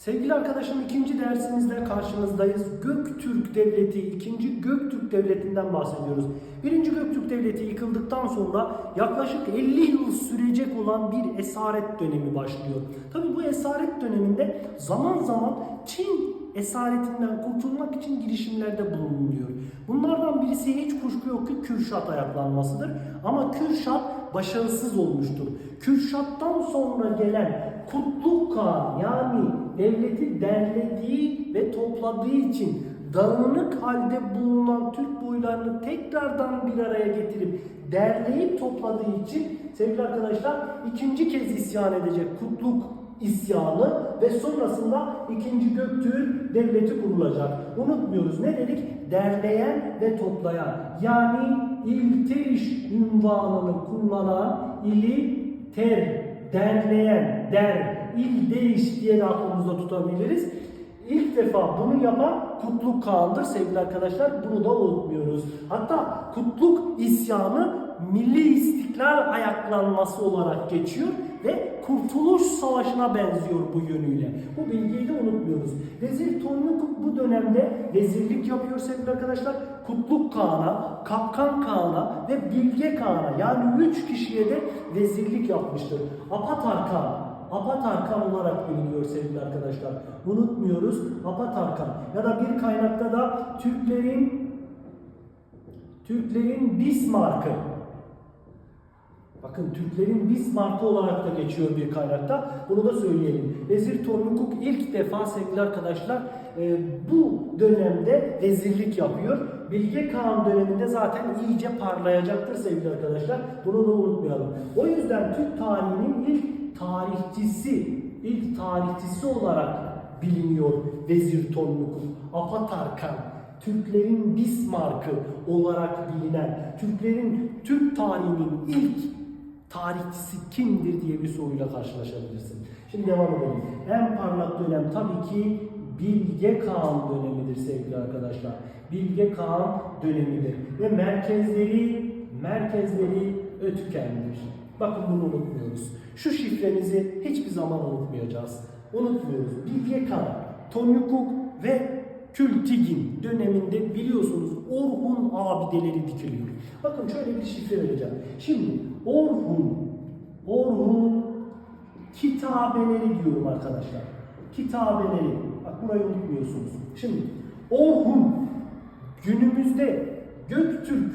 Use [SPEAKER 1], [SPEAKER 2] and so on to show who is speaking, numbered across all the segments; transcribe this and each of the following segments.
[SPEAKER 1] Sevgili arkadaşım ikinci dersimizde karşınızdayız. Göktürk Devleti, ikinci Göktürk Devleti'nden bahsediyoruz. Birinci Göktürk Devleti yıkıldıktan sonra yaklaşık 50 yıl sürecek olan bir esaret dönemi başlıyor. Tabi bu esaret döneminde zaman zaman Çin esaretinden kurtulmak için girişimlerde bulunuyor. Bunlardan birisi hiç kuşku yok ki Kürşat ayaklanmasıdır. Ama Kürşat başarısız olmuştur. Kürşat'tan sonra gelen Kutluk Kağan yani devleti derlediği ve topladığı için dağınık halde bulunan Türk boylarını tekrardan bir araya getirip derleyip topladığı için sevgili arkadaşlar ikinci kez isyan edecek Kutluk isyanı ve sonrasında ikinci Göktürk devleti kurulacak. Unutmuyoruz ne dedik? Derleyen ve toplayan. Yani İlteriş ünvanını kullanan ili ter, derleyen, der, il değiş diye de aklımızda tutabiliriz. İlk defa bunu yapan Kutluk Kağan'dır sevgili arkadaşlar. Bunu da unutmuyoruz. Hatta Kutluk isyanı milli istiklal ayaklanması olarak geçiyor ve Kurtuluş Savaşı'na benziyor bu yönüyle. Bu bilgiyi de unutmuyoruz. Vezir Tonyukuk bu dönemde vezirlik yapıyor sevgili arkadaşlar. Kutluk Kağan'a, Kapkan Kağan'a ve Bilge Kağan'a yani üç kişiye de vezirlik yapmıştır. Apatarkan, Apatarkan olarak biliniyor sevgili arkadaşlar. Unutmuyoruz Apatarkan. Ya da bir kaynakta da Türklerin Türklerin Bismarck'ı Bakın Türklerin Bismarck'ı olarak da geçiyor bir kaynakta. Bunu da söyleyelim. Vezir Tornukuk ilk defa sevgili arkadaşlar e, bu dönemde vezirlik yapıyor. Bilge Kağan döneminde zaten iyice parlayacaktır sevgili arkadaşlar. Bunu da unutmayalım. O yüzden Türk tarihinin ilk tarihçisi, ilk tarihçisi olarak biliniyor Vezir Tornukuk. Apatarkan. Türklerin Bismarck'ı olarak bilinen, Türklerin Türk tarihinin ilk tarihçisi kimdir diye bir soruyla karşılaşabilirsin. Şimdi devam edelim. En parlak dönem tabii ki Bilge Kağan dönemidir sevgili arkadaşlar. Bilge Kağan dönemidir ve merkezleri merkezleri Ötüken'dir. Bakın bunu unutmuyoruz. Şu şifremizi hiçbir zaman unutmayacağız. Unutmuyoruz. Bilge Kağan, Tonyukuk ve Kültigin döneminde biliyorsunuz Orhun abideleri dikiliyor. Bakın şöyle bir şifre vereceğim. Şimdi Orhun, Orhun kitabeleri diyorum arkadaşlar. Kitabeleri. Bak burayı unutmuyorsunuz. Şimdi Orhun günümüzde Göktürk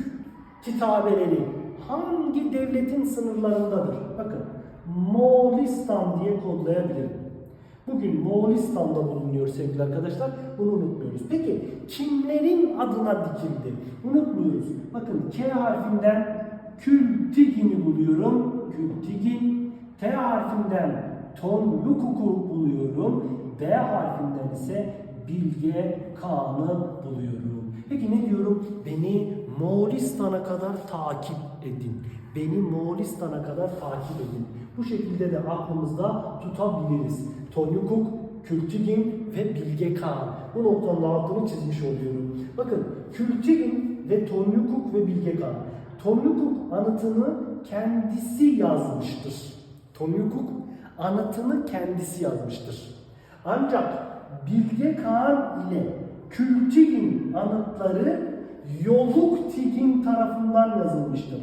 [SPEAKER 1] kitabeleri hangi devletin sınırlarındadır? Bakın Moğolistan diye kodlayabilirim. Bugün Moğolistan'da bulunuyor sevgili arkadaşlar. Bunu unutmuyoruz. Peki kimlerin adına dikildi? Unutmuyoruz. Bakın K harfinden Kültigin'i buluyorum. Kültigin. T harfinden Tonlukuk'u buluyorum. B harfinden ise Bilge Kağan'ı buluyorum. Peki ne diyorum? Beni Moğolistan'a kadar takip edin. Beni Moğolistan'a kadar takip edin. Bu şekilde de aklımızda tutabiliriz. Tonyukuk, Kültigin ve Bilge Kağan. Bu noktanın altını çizmiş oluyorum. Bakın Kültigin ve Tonyukuk ve Bilge Kağan. Tonyukuk anıtını kendisi yazmıştır. Tonyukuk anıtını kendisi yazmıştır. Ancak Bilge Kağan ile Kültigin anıtları Yoluktigin tarafından yazılmıştır.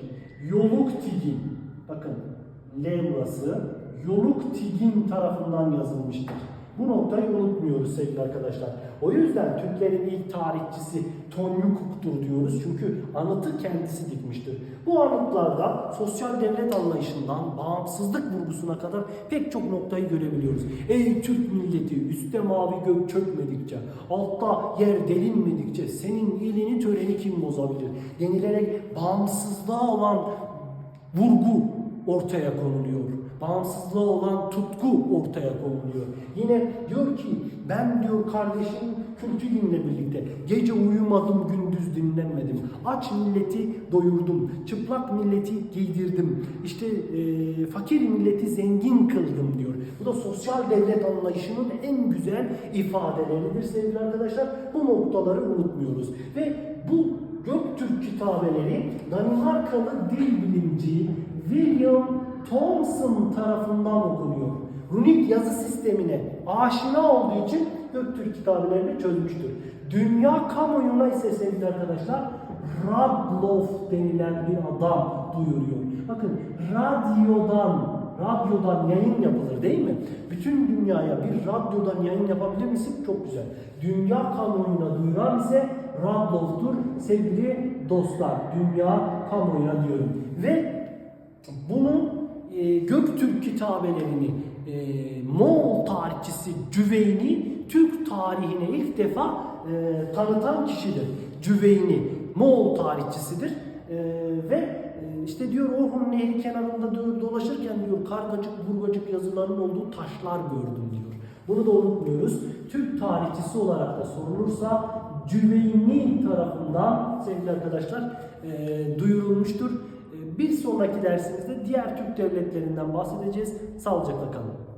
[SPEAKER 1] Yoluktigin, bakın L burası, Yoluktigin tarafından yazılmıştır. Bu noktayı unutmuyoruz sevgili arkadaşlar. O yüzden Türklerin ilk tarihçisi Tonyukuk'tur diyoruz. Çünkü anıtı kendisi dikmiştir. Bu anıtlarda sosyal devlet anlayışından bağımsızlık vurgusuna kadar pek çok noktayı görebiliyoruz. Ey Türk milleti üstte mavi gök çökmedikçe, altta yer delinmedikçe senin ilini töreni kim bozabilir? Denilerek bağımsızlığa olan vurgu ortaya konuluyor. Bağımsızlığa olan tutku ortaya konuluyor. Yine diyor ki ben diyor kardeşim Kültügin'le birlikte gece uyumadım gündüz dinlenmedim. Aç milleti doyurdum. Çıplak milleti giydirdim. İşte e, fakir milleti zengin kıldım diyor. Bu da sosyal devlet anlayışının en güzel ifadeleridir sevgili arkadaşlar. Bu noktaları unutmuyoruz. Ve bu Göktürk kitabeleri Danimarkalı dil bilimci William Thomson tarafından okunuyor. runik yazı sistemine aşina olduğu için Göktürk kitabelerini çözmüştür. Dünya kamuoyuna ise sevgili arkadaşlar Radloff denilen bir adam duyuruyor. Bakın radyodan radyodan yayın yapılır değil mi? Bütün dünyaya bir radyodan yayın yapabilir misin? Çok güzel. Dünya kamuoyuna duyuran ise Radloff'tur sevgili dostlar. Dünya kamuoyuna diyorum. Ve bunun e, Göktürk kitabelerini e, Moğol tarihçisi Cüveyni Türk tarihine ilk defa e, tanıtan kişidir. Cüveyni Moğol tarihçisidir E, ve e, işte diyor Orhun Nehri kenarında do- dolaşırken diyor kargacık burgacık yazıların olduğu taşlar gördüm diyor. Bunu da unutmuyoruz. Türk tarihçisi olarak da sorulursa Cüveyni tarafından sevgili arkadaşlar e, duyurulmuştur. Bir sonraki dersimizde diğer Türk devletlerinden bahsedeceğiz. Sağlıcakla kalın.